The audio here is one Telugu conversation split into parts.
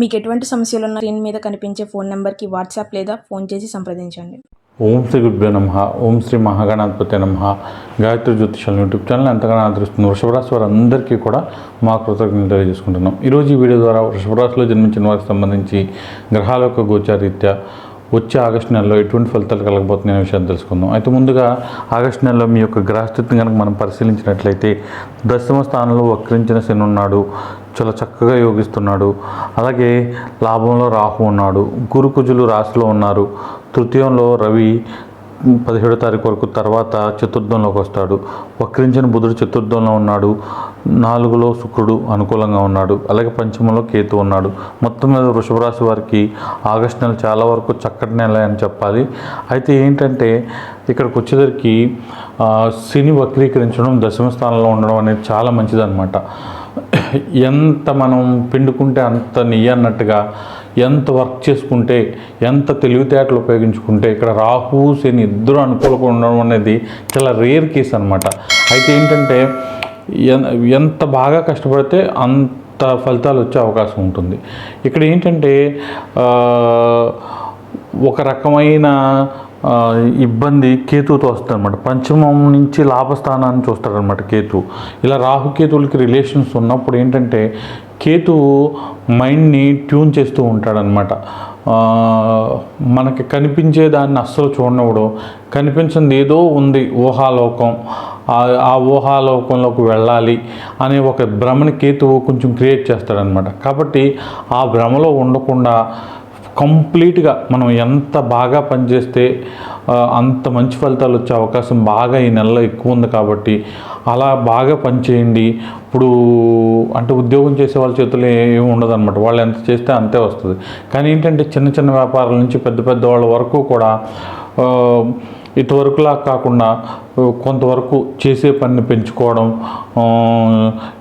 మీకు ఎటువంటి సమస్యలు ఉన్న స్క్రీన్ మీద కనిపించే ఫోన్ నెంబర్కి వాట్సాప్ లేదా ఫోన్ చేసి సంప్రదించండి. ఓం శ్రీ గురుభ్యో నమ. ఓం శ్రీ మహాగణాధిపతి నమ. గాయత్రి జ్యోతిషాల యూట్యూబ్ ఛానల్ ఎంతగానో ఆదరిస్తుంది వృషభరాశి వారందరికీ కూడా మా కృతజ్ఞతలు తెలియజేసుకుంటున్నాం. ఈరోజు ఈ వీడియో ద్వారా వృషభరాశిలో జన్మించిన వారికి సంబంధించి గ్రహాల యొక్క గోచారీత్యా వచ్చే ఆగస్టు నెలలో ఎటువంటి ఫలితాలు కలగబోతుంది అనే విషయాన్ని తెలుసుకుందాం. అయితే ముందుగా ఆగస్టు నెలలో మీ యొక్క గ్రహస్థితిని కనుక మనం పరిశీలించినట్లయితే దశమ స్థానంలో వక్రించిన శని ఉన్నాడు. చాలా చక్కగా యోగిస్తున్నాడు. అలాగే లాభంలో రాహు ఉన్నాడు. గురుకుజులు రాశిలో ఉన్నారు. తృతీయంలో రవి పదిహేడో తారీఖు వరకు తర్వాత చతుర్థంలోకి వస్తాడు. వక్రించిన బుధుడు చతుర్థంలో ఉన్నాడు. నాలుగులో శుక్రుడు అనుకూలంగా ఉన్నాడు. అలాగే పంచమంలో కేతు ఉన్నాడు. మొత్తం మీద వృషభ రాశి వారికి ఆగస్టు నెల చాలా వరకు చక్కటి నెల అని చెప్పాలి. అయితే ఏంటంటే ఇక్కడికి వచ్చేసరికి శని వక్రీకరించడం దశమ స్థానంలో ఉండడం అనేది చాలా మంచిదన్నమాట. ఎంత మనం పిండుకుంటే అంత నెయ్యి అన్నట్టుగా ఎంత వర్క్ చేసుకుంటే ఎంత తెలివితేటలు ఉపయోగించుకుంటే ఇక్కడ రాహు శని ఇద్దరు అనుకూలంగా ఉండడం అనేది చాలా రేర్ కేస్ అనమాట అయితే ఏంటంటే ఎంత బాగా కష్టపడితే అంత ఫలితాలు వచ్చే అవకాశం ఉంటుంది. ఇక్కడ ఏంటంటే ఒక రకమైన ఇబ్బంది కేతువుతో వస్తుందన్నమాట పంచమం నుంచి లాభస్థానాన్ని చూస్తాడనమాట కేతు ఇలా రాహుకేతువులకి రిలేషన్స్ ఉన్నప్పుడు ఏంటంటే కేతువు మైండ్ని ట్యూన్ చేస్తూ ఉంటాడనమాట మనకి కనిపించే దాన్ని అస్సలు చూడనప్పుడు కనిపించింది ఏదో ఉంది ఊహాలోకం. ఆ- ఆ ఊహాలోకంలోకి వెళ్ళాలి అనే ఒక భ్రమని కేతువు కొంచెం క్రియేట్ చేస్తాడనమాట కాబట్టి ఆ భ్రమలో ఉండకుండా కంప్లీట్గా మనం ఎంత బాగా పనిచేస్తే అంత మంచి ఫలితాలు వచ్చే అవకాశం బాగా ఈ నెలలో ఎక్కువ ఉంది కాబట్టి అలా బాగా పనిచేయండి. ఇప్పుడు అంటే ఉద్యోగం చేసే వాళ్ళ చేతుల్లో ఏమి ఉండదు అనమాట వాళ్ళు ఎంత చేస్తే అంతే వస్తుంది. కానీ ఏంటంటే చిన్న చిన్న వ్యాపారాల నుంచి పెద్ద పెద్ద వాళ్ళ వరకు కూడా ఇటువరకులా కాకుండా కొంతవరకు చేసే పనిని పెంచుకోవడం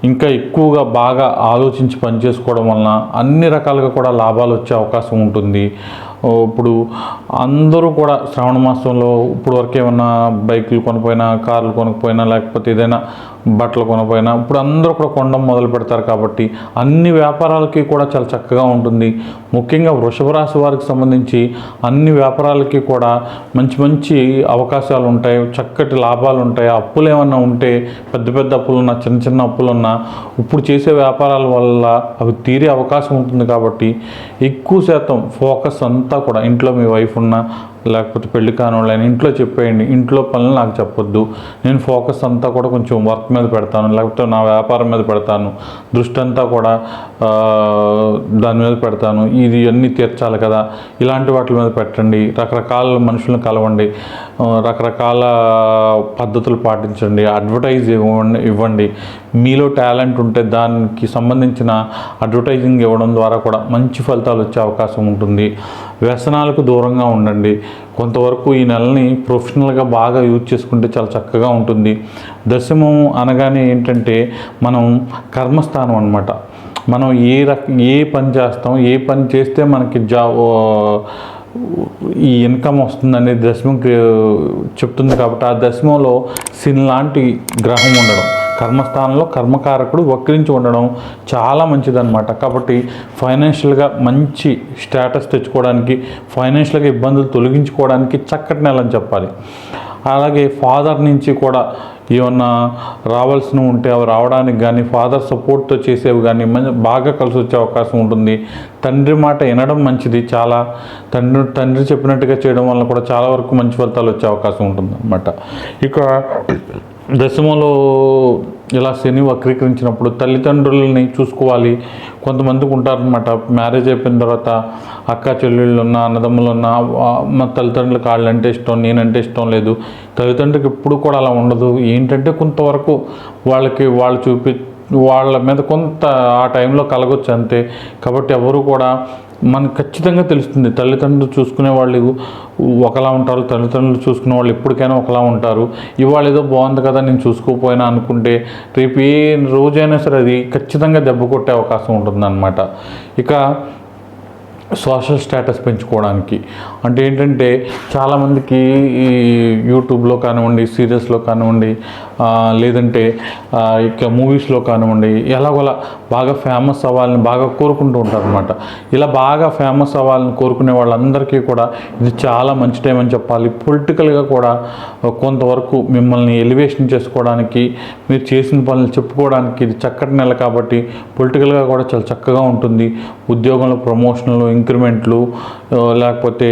ఇంకా ఎక్కువగా బాగా ఆలోచించి పని చేసుకోవడం వలన అన్ని రకాలుగా కూడా లాభాలు వచ్చే అవకాశం ఉంటుంది. ఇప్పుడు అందరూ కూడా శ్రావణ మాసంలో ఇప్పుడు వరకు ఏమన్నా బైకులు కొనిపోయినా కార్లు కొనకపోయినా లేకపోతే ఏదైనా బట్టలు కొనపోయినా ఇప్పుడు అందరూ కూడా కొనడం మొదలు పెడతారు కాబట్టి అన్ని వ్యాపారాలకి కూడా చాలా చక్కగా ఉంటుంది. ముఖ్యంగా వృషభ రాశి వారికి సంబంధించి అన్ని వ్యాపారాలకి కూడా మంచి మంచి అవకాశాలు ఉంటాయి చక్కటి లాభాలు ఉంటాయి. అప్పులు ఏమన్నా ఉంటే పెద్ద పెద్ద అప్పులు ఉన్నా చిన్న చిన్న అప్పులు ఉన్నా ఇప్పుడు చేసే వ్యాపారాల వల్ల అవి తీరే అవకాశం ఉంటుంది కాబట్టి ఎక్కువ శాతం ఫోకస్ అంతా కూడా ఇంట్లో మీ వైఫ్ ఉన్నా లేకపోతే పెళ్ళి కాని వాళ్ళని ఇంట్లో చెప్పేయండి. ఇంట్లో పనులు నాకు చెప్పొద్దు. నేను ఫోకస్ అంతా కూడా కొంచెం వర్క్ మీద పెడతాను. లేకపోతే నా వ్యాపారం మీద పెడతాను. దృష్టి అంతా కూడా దాని మీద పెడతాను. ఇది అన్నీ తీర్చాలి కదా. ఇలాంటి వాటి మీద పెట్టండి. రకరకాల మనుషులను కలవండి. రకరకాల పద్ధతులు పాటించండి. అడ్వర్టైజ్ ఇవ్వండి ఇవ్వండి. మీలో టాలెంట్ ఉంటే దానికి సంబంధించిన అడ్వర్టైజింగ్ ఇవ్వడం ద్వారా కూడా మంచి ఫలితాలు వచ్చే అవకాశం ఉంటుంది. వ్యసనాలకు దూరంగా ఉండండి. కొంతవరకు ఈ నెలని ప్రొఫెషనల్గా బాగా యూజ్ చేసుకుంటే చాలా చక్కగా ఉంటుంది. దశమం అనగానే ఏంటంటే మనం కర్మస్థానం అన్నమాట. మనం ఏ రక ఏ పని చేస్తాం ఏ పని చేస్తే మనకి జా ఈ ఇన్కమ్ వస్తుంది అనేది దశమం చెప్తుంది కాబట్టి ఆ దశమంలో సిన్ లాంటి గ్రహం ఉండడం. కర్మస్థానంలో కర్మకారకుడు వక్రించి ఉండడం చాలా మంచిదన్నమాట. కాబట్టి ఫైనాన్షియల్గా మంచి స్టేటస్ తెచ్చుకోవడానికి ఫైనాన్షియల్గా ఇబ్బందులు తొలగించుకోవడానికి చక్కటి నెల అని చెప్పాలి. అలాగే ఫాదర్ నుంచి కూడా ఏమన్నా రావాల్సినవి ఉంటే అవి రావడానికి కానీ ఫాదర్ సపోర్ట్తో చేసేవి కానీ మంచి బాగా కలిసి వచ్చే అవకాశం ఉంటుంది. తండ్రి మాట వినడం మంచిది. చాలా తండ్రి తండ్రి చెప్పినట్టుగా చేయడం వల్ల కూడా చాలా వరకు మంచి ఫలితాలు వచ్చే అవకాశం ఉంటుంది అన్నమాట ఇక దశమలో ఇలా శని వక్రీకరించినప్పుడు తల్లిదండ్రులని చూసుకోవాలి. కొంతమందికి ఉంటారనమాట మ్యారేజ్ అయిపోయిన తర్వాత అక్క చెల్లెళ్ళు ఉన్న అన్నదమ్ములు ఉన్న ఆ, మా తల్లిదండ్రులకు వాళ్ళంటే ఇష్టం నేనంటే ఇష్టం లేదు. తల్లిదండ్రులకు ఎప్పుడు కూడా అలా ఉండదు. ఏంటంటే కొంతవరకు వాళ్ళకి వాళ్ళు చూపి వాళ్ళ మీద కొంత ఆ టైంలో కలగొచ్చు అంతే. కాబట్టి ఎవరు కూడా మనకు ఖచ్చితంగా తెలుస్తుంది. తల్లిదండ్రులు చూసుకునే వాళ్ళు ఒకలా ఉంటారు. తల్లిదండ్రులు చూసుకునే వాళ్ళు ఎప్పటికైనా ఒకలా ఉంటారు. ఇవాళ ఏదో బాగుంది కదా నేను చూసుకోకపోయినా అనుకుంటే రేపు ఏ రోజైనా సరే అది ఖచ్చితంగా దెబ్బ కొట్టే అవకాశం ఉంటుందన్నమాట. ఇక సోషల్ స్టేటస్ పెంచుకోవడానికి. అంటే ఏంటంటే చాలామందికి ఈ యూట్యూబ్లో కానివ్వండి సీరియల్స్లో కానివ్వండి లేదంటే ఇక మూవీస్లో కానివ్వండి ఎలాగోలా బాగా ఫేమస్ అవ్వాలని బాగా కోరుకుంటూ ఉంటారు అనమాట ఇలా బాగా ఫేమస్ అవ్వాలని కోరుకునే వాళ్ళందరికీ కూడా ఇది చాలా మంచి టైం అని చెప్పాలి. పొలిటికల్గా కూడా కొంతవరకు మిమ్మల్ని ఎలివేషన్ చేసుకోవడానికి మీరు చేసిన పనులు చెప్పుకోవడానికి ఇది చక్కటి నెల కాబట్టి పొలిటికల్గా కూడా చాలా చక్కగా ఉంటుంది. ఉద్యోగంలో ప్రమోషన్లు ఇంక్రిమెంట్లు లేకపోతే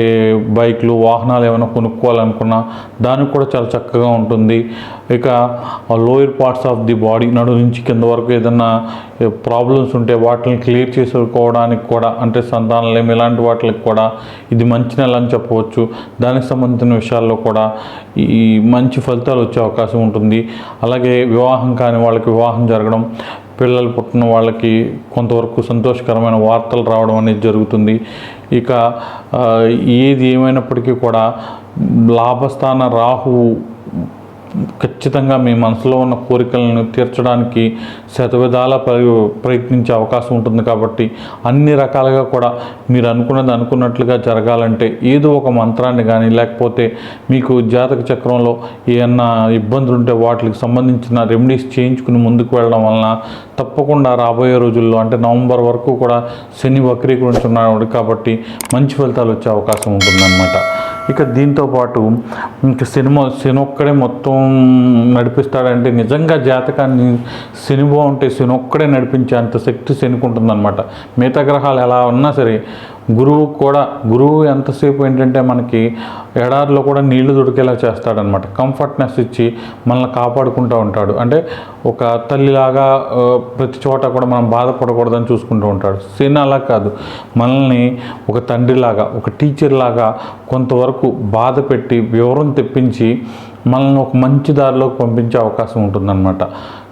బైక్లు వాహనాలు ఏమైనా కొనుక్కోవాలనుకున్నా దానికి కూడా చాలా చక్కగా ఉంటుంది. ఇక lower parts of the body నడు నుంచి కింద వరకు ఏదైనా ప్రాబ్లమ్స్ ఉంటే వాటిని క్లియర్ చేసుకోవడానికి కూడా అంటే సంతానలేం ఇలాంటి వాటికి కూడా ఇది మంచి నెల అని చెప్పవచ్చు. దానికి సంబంధించిన విషయాల్లో కూడా ఈ మంచి ఫలితాలు వచ్చే అవకాశం ఉంటుంది. అలాగే వివాహం కాని వాళ్ళకి వివాహం జరగడం పిల్లలు పుట్టిన వాళ్ళకి కొంతవరకు సంతోషకరమైన వార్తలు రావడం అనేది జరుగుతుంది. ఇక ఏది ఏమైనప్పటికీ కూడా లాభస్థాన రాహువు ఖచ్చితంగా మీ మనసులో ఉన్న కోరికలను తీర్చడానికి శతవిధాల ప్ర- ప్రయత్నించే అవకాశం ఉంటుంది కాబట్టి అన్ని రకాలుగా కూడా మీరు అనుకున్నది అనుకున్నట్లుగా జరగాలంటే ఏదో ఒక మంత్రాన్ని కానీ లేకపోతే మీకు జాతక చక్రంలో ఏమన్నా ఇబ్బందులు ఉంటే వాటికి సంబంధించిన రెమెడీస్ చేయించుకుని ముందుకు వెళ్ళడం వలన తప్పకుండా రాబోయే రోజుల్లో అంటే నవంబర్ వరకు కూడా శని వక్రీకరించున్నాడు కాబట్టి మంచి ఫలితాలు వచ్చే అవకాశం ఉంటుందన్నమాట. ఇక దీంతో పాటు ఇంక సినిమా సినొక్కడే ఒక్కడే మొత్తం నడిపిస్తాడంటే నిజంగా జాతకాన్ని సినిమా ఉంటే సినొక్కడే ఒక్కడే నడిపించే అంత శక్తి శనికుంటుందన్నమాట. మిగతా గ్రహాలు ఎలా ఉన్నా సరే గురువు కూడా గురువు ఎంతసేపు ఏంటంటే మనకి ఎడారిలో కూడా నీళ్ళు దొరికేలా చేస్తాడనమాట కంఫర్ట్నెస్ ఇచ్చి మనల్ని కాపాడుకుంటూ ఉంటాడు. అంటే ఒక తల్లిలాగా ప్రతి చోట కూడా మనం బాధపడకూడదని చూసుకుంటూ ఉంటాడు. శని అలా కాదు. మనల్ని ఒక తండ్రిలాగా ఒక టీచర్ లాగా కొంతవరకు బాధ పెట్టి వివరం తెప్పించి మనల్ని ఒక మంచి దారిలోకి పంపించే అవకాశం ఉంటుందన్నమాట.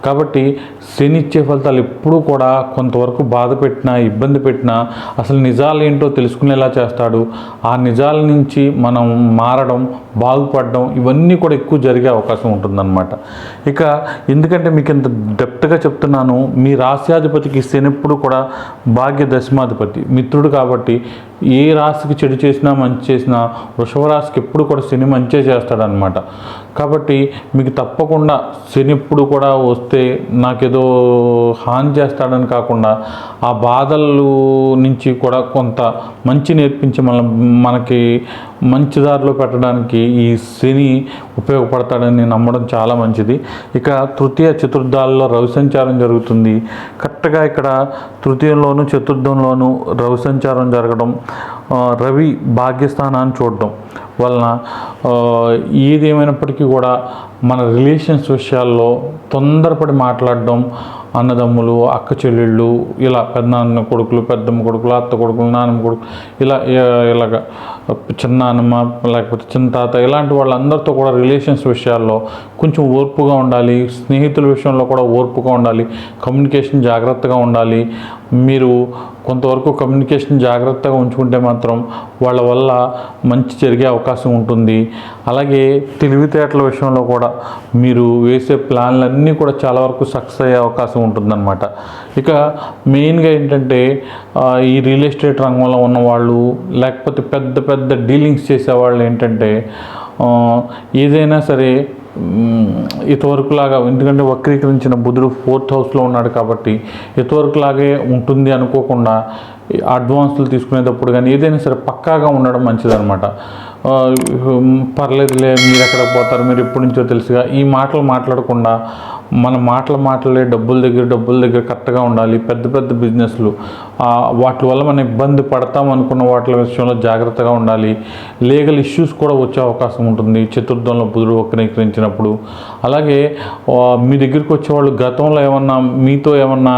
కాబట్టి శని ఇచ్చే ఫలితాలు ఎప్పుడూ కూడా కొంతవరకు బాధ పెట్టినా ఇబ్బంది పెట్టినా అసలు నిజాలు ఏంటో తెలుసుకునేలా చేస్తాడు. ఆ నిజాల నుంచి మనం మారడం బాగుపడడం ఇవన్నీ కూడా ఎక్కువ జరిగే అవకాశం ఉంటుందన్నమాట. ఇక ఎందుకంటే మీకు ఇంత డెప్త్గా చెప్తున్నాను మీ రాశ్యాధిపతికి శనిప్పుడు కూడా భాగ్య దశమాధిపతి మిత్రుడు కాబట్టి ఏ రాశికి చెడు చేసినా మంచి చేసినా వృషభ రాశికి ఎప్పుడు కూడా శని మంచే చేస్తాడనమాట కాబట్టి మీకు తప్పకుండా శని ఇప్పుడు కూడా వస్తే నాకేదో హాని చేస్తాడని కాకుండా ఆ బాధలు నుంచి కూడా కొంత మంచి నేర్పించి మన మనకి మంచి దారిలో పెట్టడానికి ఈ శని ఉపయోగపడతాడని నమ్మడం చాలా మంచిది. ఇక తృతీయ చతుర్థాల్లో రవి సంచారం జరుగుతుంది. కరెక్ట్గా ఇక్కడ తృతీయంలోను చతుర్థంలోను రవి సంచారం జరగడం రవి భాగ్యస్థానాన్ని చూడడం వలన ఏదేమైనప్పటికీ ఏది కూడా మన రిలేషన్స్ విషయాల్లో తొందరపడి మాట్లాడడం అన్నదమ్ములు అక్క చెల్లెళ్ళు ఇలా పెద్దనాన్న కొడుకులు పెద్దమ్మ కొడుకులు అత్త కొడుకులు నాన్నమ్మ కొడుకులు ఇలా ఇలాగ చిన్నానమ్మ లేకపోతే చిన్న తాత ఇలాంటి వాళ్ళందరితో కూడా రిలేషన్స్ విషయాల్లో కొంచెం ఓర్పుగా ఉండాలి స్నేహితుల విషయంలో కూడా ఓర్పుగా ఉండాలి కమ్యూనికేషన్ జాగ్రత్తగా ఉండాలి. మీరు కొంతవరకు కమ్యూనికేషన్ జాగ్రత్తగా ఉంచుకుంటే మాత్రం వాళ్ళ వల్ల మంచి జరిగే అవకాశం ఉంటుంది. అలాగే తెలివితేటల విషయంలో కూడా మీరు వేసే ప్లాన్లన్నీ కూడా చాలా వరకు సక్సెస్ అయ్యే అవకాశం ఉంటుందన్నమాట. ఇక మెయిన్గా ఏంటంటే ఈ రియల్ ఎస్టేట్ రంగంలో ఉన్న వాళ్ళు లేకపోతే పెద్ద పెద్ద డీలింగ్స్ చేసేవాళ్ళు ఏంటంటే ఏదైనా సరే ఇతవరకులాగా ఎందుకంటే వక్రీకరించిన బుధుడు ఫోర్త్ హౌస్లో ఉన్నాడు కాబట్టి ఇంతవరకులాగే ఉంటుంది అనుకోకుండా అడ్వాన్సులు తీసుకునేటప్పుడు కానీ ఏదైనా సరే పక్కాగా ఉండడం మంచిదన్నమాట. పర్లేదులే మీరు ఎక్కడ పోతారు మీరు ఎప్పటి నుంచో తెలుసుగా. ఈ మాటలు మాట్లాడకుండా మన మాటలు మాటలే డబ్బుల దగ్గర డబ్బుల దగ్గర కరెక్ట్గా ఉండాలి. పెద్ద పెద్ద బిజినెస్లు. వాటి వల్ల మనం ఇబ్బంది పడతాం అనుకున్న వాటి విషయంలో జాగ్రత్తగా ఉండాలి. లీగల్ ఇష్యూస్ కూడా వచ్చే అవకాశం ఉంటుంది. చతుర్థంలో బుధుడు వక్రీకరించినప్పుడు. అలాగే మీ దగ్గరికి వచ్చేవాళ్ళు గతంలో ఏమన్నా మీతో ఏమన్నా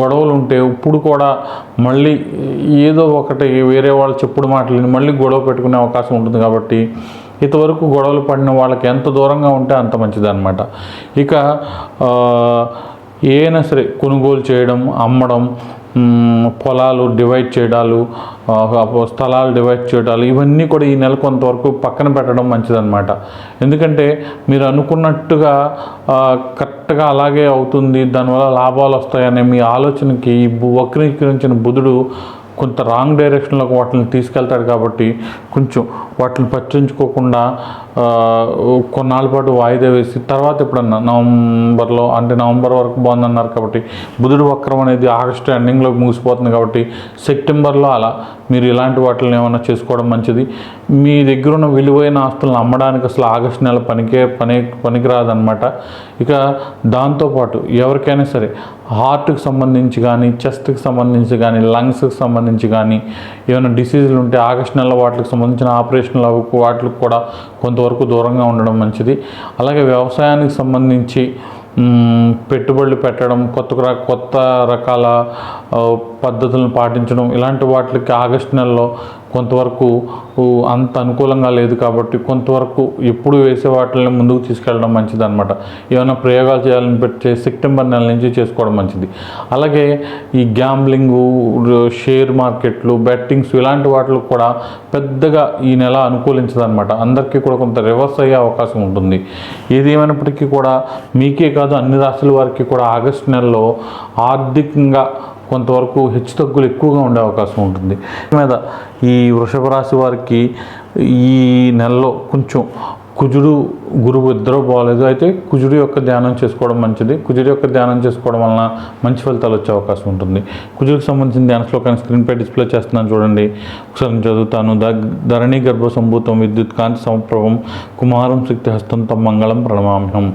గొడవలు ఉంటే ఇప్పుడు కూడా మళ్ళీ ఏదో ఒకటి వేరే వాళ్ళు చెప్పుడు మాటలు మళ్ళీ గొడవ పెట్టుకునే అవకాశం ఉంటుంది కాబట్టి ఇంతవరకు గొడవలు పడిన వాళ్ళకి ఎంత దూరంగా ఉంటే అంత మంచిదన్నమాట ఇక ఏదైనా సరే కొనుగోలు చేయడం అమ్మడం పొలాలు డివైడ్ చేయడాలు స్థలాలు డివైడ్ చేయడాలు ఇవన్నీ కూడా ఈ నెల కొంతవరకు పక్కన పెట్టడం మంచిదన్నమాట ఎందుకంటే మీరు అనుకున్నట్టుగా కరెక్ట్గా అలాగే అవుతుంది దానివల్ల లాభాలు వస్తాయనే మీ ఆలోచనకి ఈ బు- వక్రీకరించిన బుధుడు కొంత రాంగ్ డైరెక్షన్లోకి వాటిని తీసుకెళ్తాడు కాబట్టి కొంచెం వాటిని పట్టించుకోకుండా కొన్నాళ్ళ పాటు వాయిదా వేసి తర్వాత ఎప్పుడన్నా నవంబర్లో అంటే నవంబర్ వరకు బాగుందన్నారు కాబట్టి బుధుడు వక్రం అనేది ఆగస్టు ఎండింగ్లో ముగిసిపోతుంది కాబట్టి సెప్టెంబర్లో అలా మీరు ఇలాంటి వాటిని ఏమైనా చేసుకోవడం మంచిది. మీ దగ్గర ఉన్న విలువైన ఆస్తులను అమ్మడానికి అసలు ఆగస్టు నెల పనికే పని పనికిరాదనమాట ఇక దాంతోపాటు ఎవరికైనా సరే హార్ట్కి సంబంధించి కానీ చెస్ట్కి సంబంధించి కానీ లంగ్స్కి సంబంధించి కానీ ఏమైనా డిసీజులు ఉంటే ఆగస్టు నెల వాటికి సంబంధించిన ఆపరేషన్లు అవి వాటికి కూడా కొంతవరకు దూరంగా ఉండడం మంచిది. అలాగే వ్యవసాయానికి సంబంధించి పెట్టుబడులు పెట్టడం కొత్త కొత్త రకాల పద్ధతులను పాటించడం ఇలాంటి వాటికి ఆగస్టు నెలలో కొంతవరకు అంత అనుకూలంగా లేదు కాబట్టి కొంతవరకు ఎప్పుడు వేసే వాటిని ముందుకు తీసుకెళ్ళడం మంచిది అనమాట ఏమైనా ప్రయోగాలు చేయాలని పెట్టి సెప్టెంబర్ నెల నుంచి చేసుకోవడం మంచిది. అలాగే ఈ గ్యాంబ్లింగు షేర్ మార్కెట్లు బెట్టింగ్స్ ఇలాంటి వాటిలో కూడా పెద్దగా ఈ నెల అనుకూలించదు అనమాట అందరికీ కూడా కొంత రివర్స్ అయ్యే అవకాశం ఉంటుంది. ఏది ఏమైనప్పటికీ కూడా మీకే కాదు అన్ని రాశుల వారికి కూడా ఆగస్టు నెలలో ఆర్థికంగా కొంతవరకు హెచ్చు తగ్గులు ఎక్కువగా ఉండే అవకాశం ఉంటుంది. మీద ఈ వృషభ రాశి వారికి ఈ నెలలో కొంచెం కుజుడు గురువు ఇద్దరూ బాగలేదు అయితే కుజుడు యొక్క ధ్యానం చేసుకోవడం మంచిది. కుజుడు యొక్క ధ్యానం చేసుకోవడం వలన మంచి ఫలితాలు వచ్చే అవకాశం ఉంటుంది. కుజుడికి సంబంధించిన ధ్యాన శ్లోకాన్ని స్క్రీన్పై డిస్ప్లే చేస్తున్నాను చూడండి. ఒకసారి నేను చదువుతాను. ద ధరణి గర్భ సంభూతం విద్యుత్ కాంతి సమప్రభం కుమారం శక్తి హస్తంతం మంగళం ప్రణమామ్యం